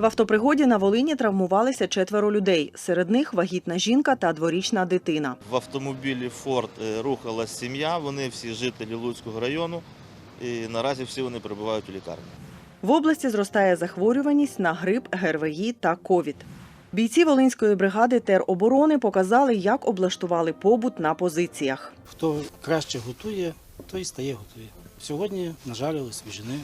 В автопригоді на Волині травмувалися четверо людей. Серед них вагітна жінка та дворічна дитина. В автомобілі Форд е, рухалась сім'я. Вони всі жителі Луцького району. І наразі всі вони перебувають у лікарні. В області зростає захворюваність на грип, ГРВІ та ковід. Бійці Волинської бригади тероборони показали, як облаштували побут на позиціях. Хто краще готує, той стає готує. Сьогодні нажарили свіжини.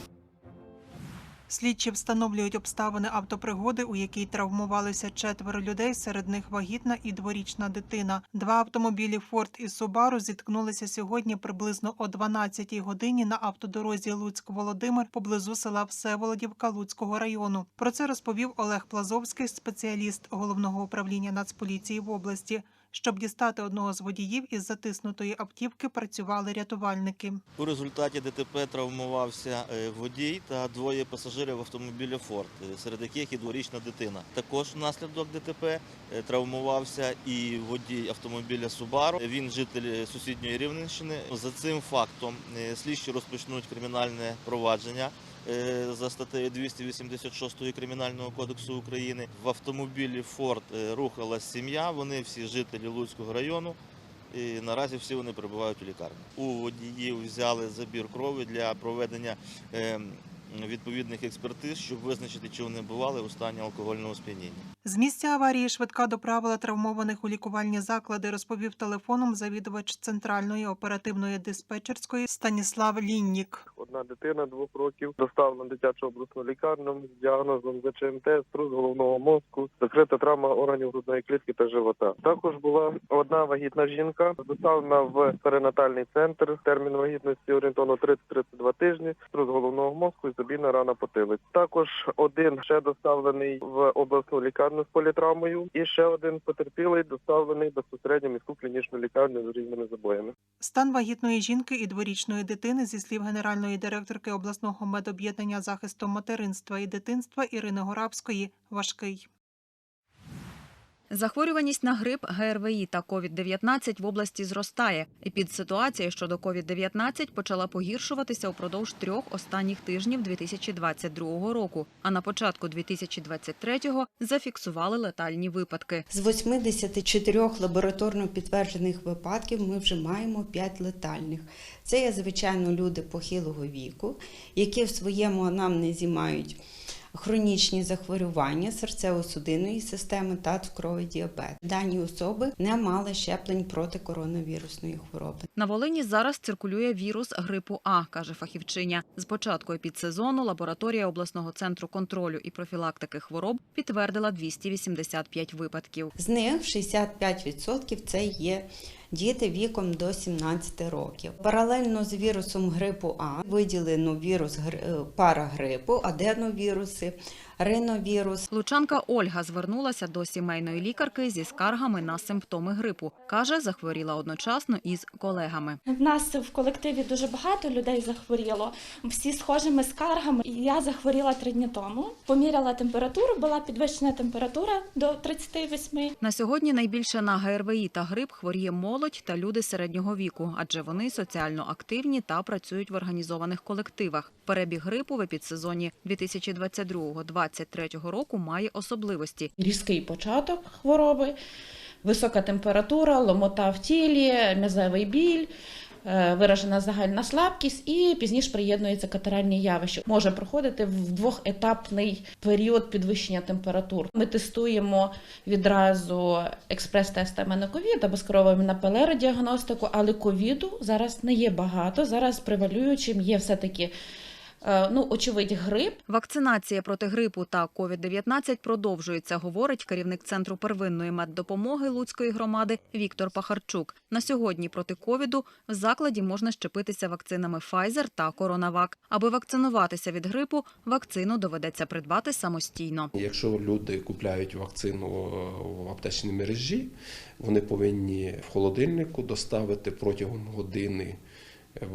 Слідчі встановлюють обставини автопригоди, у якій травмувалися четверо людей, серед них вагітна і дворічна дитина. Два автомобілі Форд і Субару зіткнулися сьогодні приблизно о 12-й годині на автодорозі Луцьк-Володимир поблизу села Всеволодівка Луцького району. Про це розповів Олег Плазовський, спеціаліст головного управління Нацполіції в області. Щоб дістати одного з водіїв із затиснутої автівки, працювали рятувальники. У результаті ДТП травмувався е, водій та двоє пасажирів автомобіля Форд, е, серед яких і дворічна дитина. Також внаслідок ДТП е, травмувався і водій автомобіля Субару. Він житель сусідньої Рівненщини. За цим фактом слідчі розпочнуть кримінальне провадження. Е, За статтею 286 Кримінального кодексу України в автомобілі Форд е, рухалась сім'я. Вони всі жителі Луцького району. І наразі всі вони перебувають у лікарні. У водіїв взяли забір крові для проведення е, відповідних експертиз, щоб визначити, чи вони бували у стані алкогольного сп'яніння. З місця аварії швидка доправила травмованих у лікувальні заклади, розповів телефоном завідувач центральної оперативної диспетчерської Станіслав Ліннік. Одна дитина двох років доставлена в дитячу обласну лікарню з діагнозом ЗЧМТ, струс головного мозку, закрита травма органів грудної клітки та живота. Також була одна вагітна жінка, доставлена в перинатальний центр. Термін вагітності орієнтовно 30-32 тижні, струс головного мозку і забійна рана потилиць. Також один ще доставлений в обласну лікарню з політравмою, і ще один потерпілий доставлений безпосередньо міську клінічну лікарню з різними забоями. Стан вагітної жінки і дворічної дитини, зі слів генеральної директорки обласного медоб'єднання захисту материнства і дитинства Ірини Горабської, важкий. Захворюваність на грип, ГРВІ та COVID-19 в області зростає. Епідситуація щодо COVID-19 почала погіршуватися упродовж трьох останніх тижнів 2022 року. А на початку 2023-го зафіксували летальні випадки. З 84 лабораторно підтверджених випадків ми вже маємо 5 летальних. Це є, звичайно, люди похилого віку, які в своєму анамнезі мають хронічні захворювання серцево-судинної системи та цукровий діабет. Дані особи не мали щеплень проти коронавірусної хвороби. На Волині зараз циркулює вірус грипу А, каже фахівчиня. З початку епідсезону лабораторія обласного центру контролю і профілактики хвороб підтвердила 285 випадків. З них 65% це є діти віком до 17 років. Паралельно з вірусом грипу А виділено вірус е, парагрипу, аденовіруси, риновірус. Лучанка Ольга звернулася до сімейної лікарки зі скаргами на симптоми грипу. Каже, захворіла одночасно із колегами. В нас в колективі дуже багато людей захворіло, всі схожими скаргами. Я захворіла три дні тому. Поміряла температуру, була підвищена температура до 38. На сьогодні найбільше на ГРВІ та грип хворіє молодь та люди середнього віку, адже вони соціально активні та працюють в організованих колективах. Перебіг грипу в епідсезоні 2022-2023 року має особливості. різкий початок хвороби, висока температура, ломота в тілі, м'язевий біль. е, Виражена загальна слабкість і пізніше приєднується катаральні явища. Може проходити в двохетапний період підвищення температур. Ми тестуємо відразу експрес-тестами на ковід або скеровуємо на ПЛР-діагностику, але ковіду зараз не є багато. Зараз превалюючим є все-таки е, ну, очевидь, грип, Вакцинація проти грипу та COVID-19 продовжується, говорить керівник центру первинної меддопомоги Луцької громади Віктор Пахарчук. На сьогодні проти ковіду в закладі можна щепитися вакцинами Pfizer та CoronaVac. Аби вакцинуватися від грипу, вакцину доведеться придбати самостійно. Якщо люди купляють вакцину е, в аптечній мережі, вони повинні в холодильнику доставити протягом години е,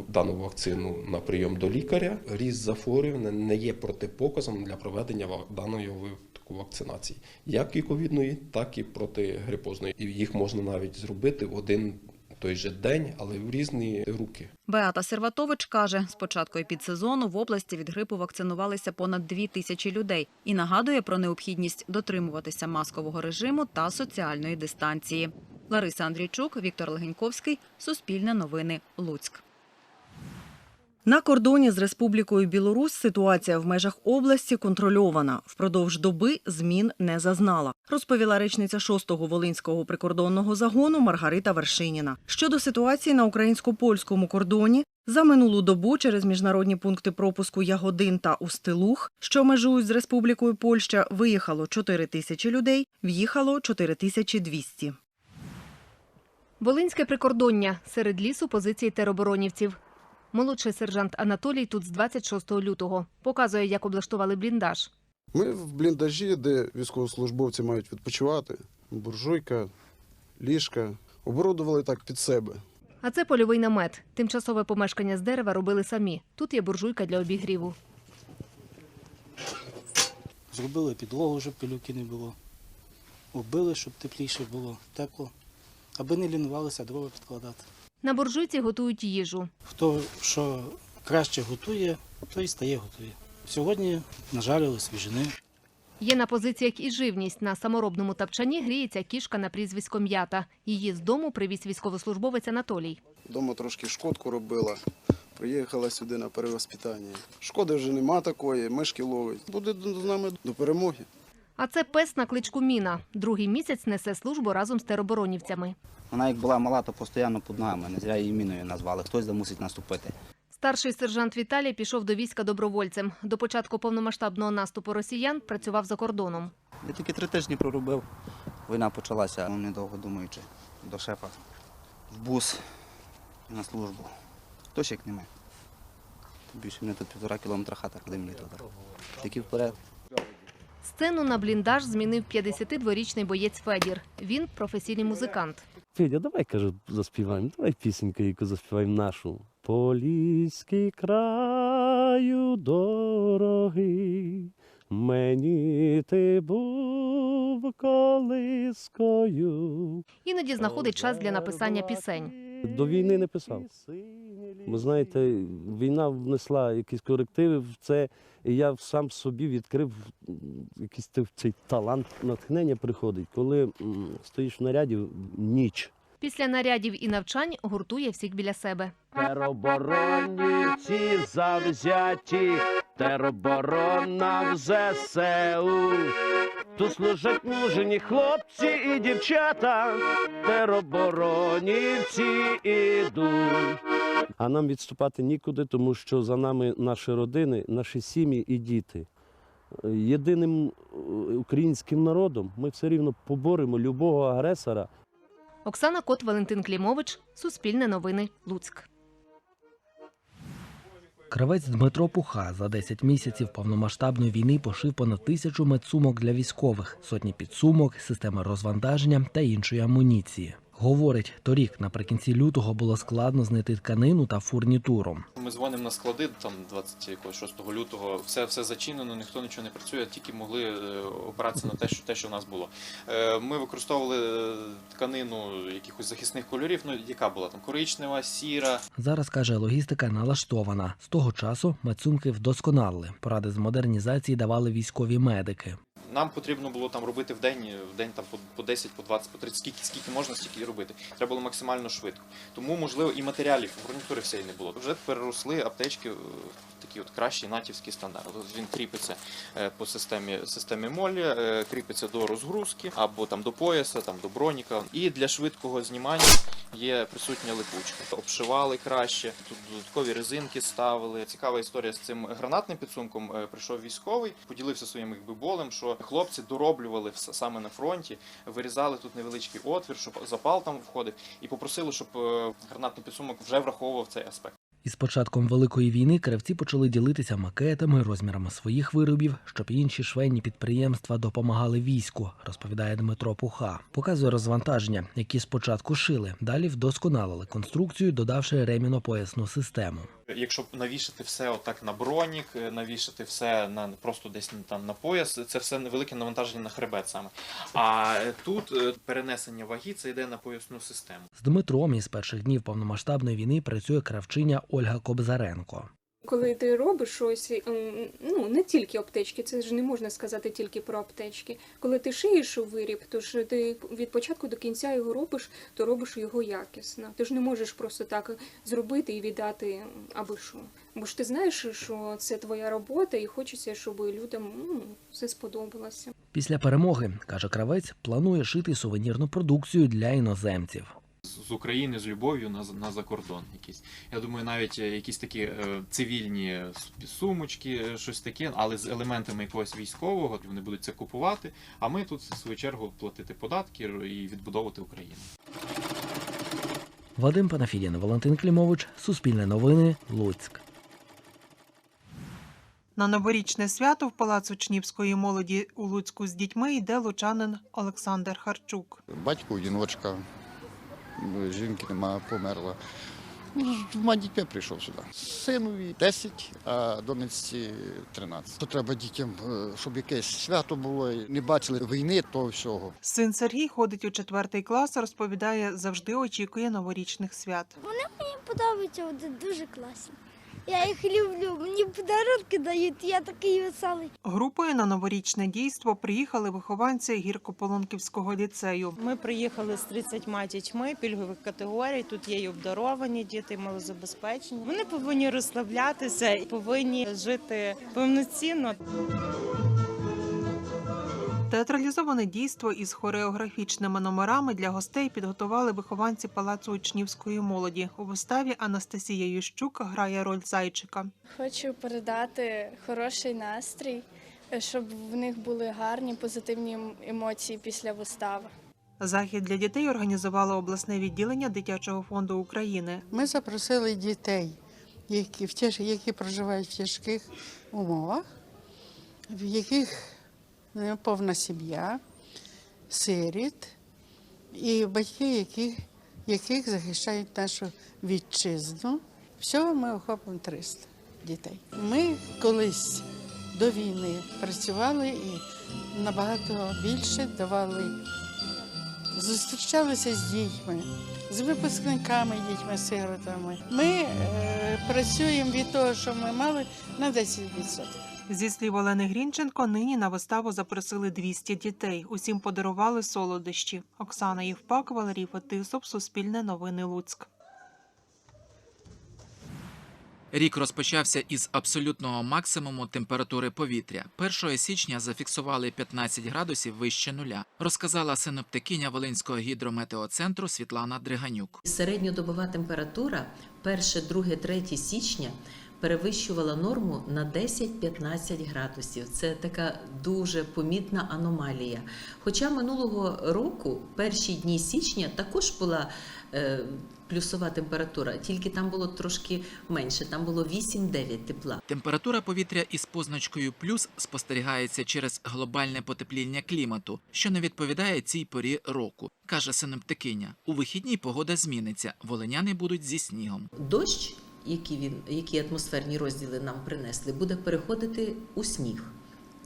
дану вакцину на прийом до лікаря. Ріст захворювання не є протипоказом для проведення даної випадку вакцинації, як і ковідної, так і протигрипозної. І їх можна навіть зробити в один той же день, але в різні руки. Беата Серватович каже, з початку епідсезону в області від грипу вакцинувалися понад дві тисячі людей і нагадує про необхідність дотримуватися маскового режиму та соціальної дистанції. Лариса Андрійчук, Віктор Легеньковський, Суспільне новини, Луцьк. На кордоні з Республікою Білорусь ситуація в межах області контрольована. Впродовж доби змін не зазнала, розповіла речниця 6-го Волинського прикордонного загону Маргарита Вершиніна. Щодо ситуації на українсько-польському кордоні, за минулу добу через міжнародні пункти пропуску Ягодин та Устилух, що межують з Республікою Польща, виїхало 4 тисячі людей, в'їхало 4 тисячі 200. Волинське прикордоння серед лісу позиції тероборонівців. Молодший сержант Анатолій тут з 26 лютого. Показує, як облаштували бліндаж. Ми в бліндажі, де військовослужбовці мають відпочивати, буржуйка, ліжка. Оборудували так під себе. А це польовий намет. Тимчасове помешкання з дерева робили самі. Тут є буржуйка для обігріву. Зробили підлогу, щоб пилюки не було. Оббили, щоб тепліше було, тепло. Аби не лінувалися дрова підкладати. На буржуйці готують їжу. Хто що краще готує, той стає готує. Сьогодні нажарили свіжини. Є на позиціях і живність. На саморобному тапчані гріється кішка на прізвисько М'ята. Її з дому привіз військовослужбовець Анатолій. Дома трошки шкодку робила. Приїхала сюди на перевоспитання. Шкоди вже нема такої, мишки ловить. Буде з нами до перемоги. А це пес на кличку Міна. Другий місяць несе службу разом з тероборонівцями. Вона як була мала, то постійно під ногами. Не зря її міною назвали. Хтось да мусить наступити. Старший сержант Віталій пішов до війська добровольцем. До початку повномасштабного наступу росіян працював за кордоном. Я тільки три тижні проробив. Війна почалася, ну, недовго думаючи, до шефа. В бус на службу. Хто ще як не ми? Більше мене тут півтора кілометра хата, куди мені туди. Тільки вперед. Сцену на бліндаж змінив 52-річний боєць Федір. Він професійний музикант. Федя, давай, кажу, заспіваємо, давай пісеньку, яку заспіваємо нашу. Поліський краю дорогий, мені ти був колискою. Іноді знаходить час для написання пісень. До війни не писав. Ви знаєте, війна внесла якісь корективи в це, і я сам собі відкрив якийсь цей талант натхнення приходить, коли стоїш в наряді ніч. Після нарядів і навчань гуртує всіх біля себе. Тероборонівці завзяті, тероборона в ЗСУ. Тут служать мужені хлопці і дівчата, тероборонівці ідуть. А нам відступати нікуди, тому що за нами наші родини, наші сім'ї і діти. Єдиним е, українським народом ми все рівно поборемо любого агресора Оксана Кот, Валентин Клімович, Суспільне новини, Луцьк. Кравець Дмитро Пуха за 10 місяців повномасштабної війни пошив понад тисячу медсумок для військових, сотні підсумок, системи розвантаження та іншої амуніції. Говорить, торік наприкінці лютого було складно знайти тканину та фурнітуру. Ми дзвонимо на склади там 26 лютого. Все все зачинено, ніхто нічого не працює, тільки могли е, опиратися на те, що те, що в нас було. Е, Ми використовували е, тканину якихось захисних кольорів. Ну яка була там коричнева, сіра. Зараз каже, логістика налаштована. З того часу медсумки вдосконалили. Поради з модернізації давали військові медики. Нам потрібно було там робити в день, в день там по- по 10, по 20, по 30, скільки, скільки можна, стільки робити. Треба було максимально швидко. Тому, можливо, і матеріалів, гарнітури всієї не було. Вже переросли аптечки такі от кращі натівські стандарти. От Він кріпиться е, по системі, системі молі, е, кріпиться до розгрузки або там до пояса, там до броніка. І для швидкого знімання є присутня липучка. Обшивали краще, тут додаткові резинки ставили. Цікава історія з цим гранатним підсумком. Е, Прийшов військовий, поділився своїм якби болем, що хлопці дороблювали все саме на фронті, вирізали тут невеличкий отвір, щоб запал там входив, і попросили, щоб гранатний підсумок вже враховував цей аспект. Із початком великої війни кравці почали ділитися макетами, розмірами своїх виробів, щоб інші швейні підприємства допомагали війську, розповідає Дмитро Пуха. Показує розвантаження, які спочатку шили, далі вдосконалили конструкцію, додавши реміно-поясну систему. Якщо навішати все отак на бронік, е, навішати все на просто десь там на пояс, це все велике навантаження на хребет саме. А е, тут е, перенесення ваги це йде на поясну систему. З Дмитром із перших днів повномасштабної війни працює кравчиня Ольга Кобзаренко. Коли ти робиш щось, ну не тільки аптечки, це ж не можна сказати тільки про аптечки. Коли ти шиєш у виріб, то ж ти від початку до кінця його робиш, то робиш його якісно. Ти ж не можеш просто так зробити і віддати аби що. Бо ж ти знаєш, що це твоя робота, і хочеться, щоб людям ну, все сподобалося. Після перемоги, каже кравець, планує шити сувенірну продукцію для іноземців. З України з любов'ю на, на закордон. Якісь. Я думаю, навіть е, якісь такі е, цивільні сумочки, е, щось таке, але з елементами якогось військового вони будуть це купувати. А ми тут, в свою чергу, платити податки і відбудовувати Україну. Вадим Панафідін, Валентин Клімович, Суспільне новини, Луцьк. На новорічне свято в палац учнівської молоді у Луцьку з дітьми йде лучанин Олександр Харчук. Батько одіночка, жінки немає, померла. З двома дітьми прийшов сюди. Синові 10, а донечці 13. То треба дітям, е, щоб якесь свято було, не бачили війни, того всього. Син Сергій ходить у четвертий клас, розповідає, завжди очікує новорічних свят. Вони мені подобаються, вони дуже класні. Я їх люблю, мені подарунки дають, я такий веселий. Групою на новорічне дійство приїхали вихованці гіркополонківського ліцею. Ми приїхали з 30 дітьми пільгових категорій. Тут є і обдаровані діти, і малозабезпечені. Вони повинні розслаблятися і повинні жити повноцінно. Театралізоване дійство із хореографічними номерами для гостей підготували вихованці палацу учнівської молоді. У виставі Анастасія Ющук грає роль зайчика. Хочу передати хороший настрій, щоб в них були гарні позитивні емоції після вистави. Захід для дітей організувало обласне відділення дитячого фонду України. Ми запросили дітей, які, в тяж... які проживають в тяжких умовах, в яких повна сім'я, сиріт і батьки, які, яких захищають нашу вітчизну. Всього ми охопимо 300 дітей. Ми колись до війни працювали і набагато більше давали зустрічалися з дітьми, з випускниками, дітьми-сиротами. Ми е, працюємо від того, що ми мали на 10%. Зі слів Олени Грінченко, нині на виставу запросили 200 дітей. Усім подарували солодощі. Оксана Євпак, Валерій Фетисов, Суспільне новини Луцьк. Рік розпочався із абсолютного максимуму температури повітря. 1 січня зафіксували 15 градусів вище нуля, розказала синоптикиня Волинського гідрометеоцентру Світлана Дриганюк. Середньодобова температура 1, 2, 3 січня перевищувала норму на 10-15 градусів. Це така дуже помітна аномалія. Хоча минулого року, перші дні січня, також була е, плюсова температура, тільки там було трошки менше, там було 8-9 тепла. Температура повітря із позначкою плюс спостерігається через глобальне потепління клімату, що не відповідає цій порі року, каже синоптикиня. У вихідні погода зміниться. Волиняни будуть зі снігом. Дощ, який він, які атмосферні розділи нам принесли, буде переходити у сніг.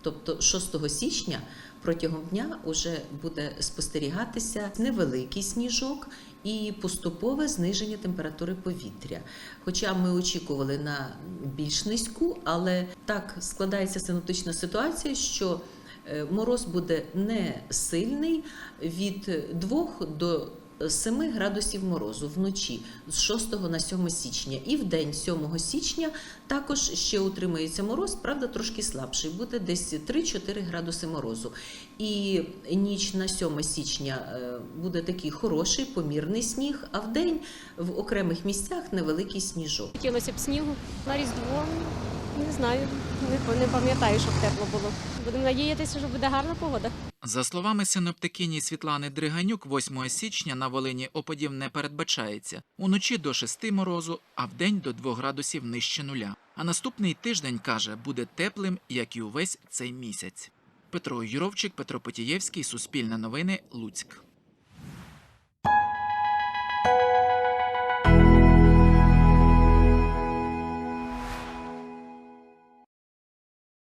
Тобто 6 січня протягом дня вже буде спостерігатися невеликий сніжок і поступове зниження температури повітря. Хоча ми очікували на більш низьку, але так складається синоптична ситуація, що е, мороз буде не сильний від 2 до 7 градусів морозу вночі з 6 на 7 січня. І в день 7 січня також ще утримається мороз, правда, трошки слабший, буде десь 3-4 градуси морозу. І ніч на 7 січня е, буде такий хороший, помірний сніг, а в день в окремих місцях невеликий сніжок. Хотілося б снігу на Різдво. Не знаю, не, пам'ятаю, щоб тепло було. Будемо надіятися, що буде гарна погода. За словами синоптикині Світлани Дриганюк, 8 січня на Волині опадів не передбачається. Уночі до 6 морозу, а вдень до 2 градусів нижче нуля. А наступний тиждень, каже, буде теплим, як і увесь цей місяць. Петро Юровчик, Петро Потієвський, Суспільне новини, Луцьк.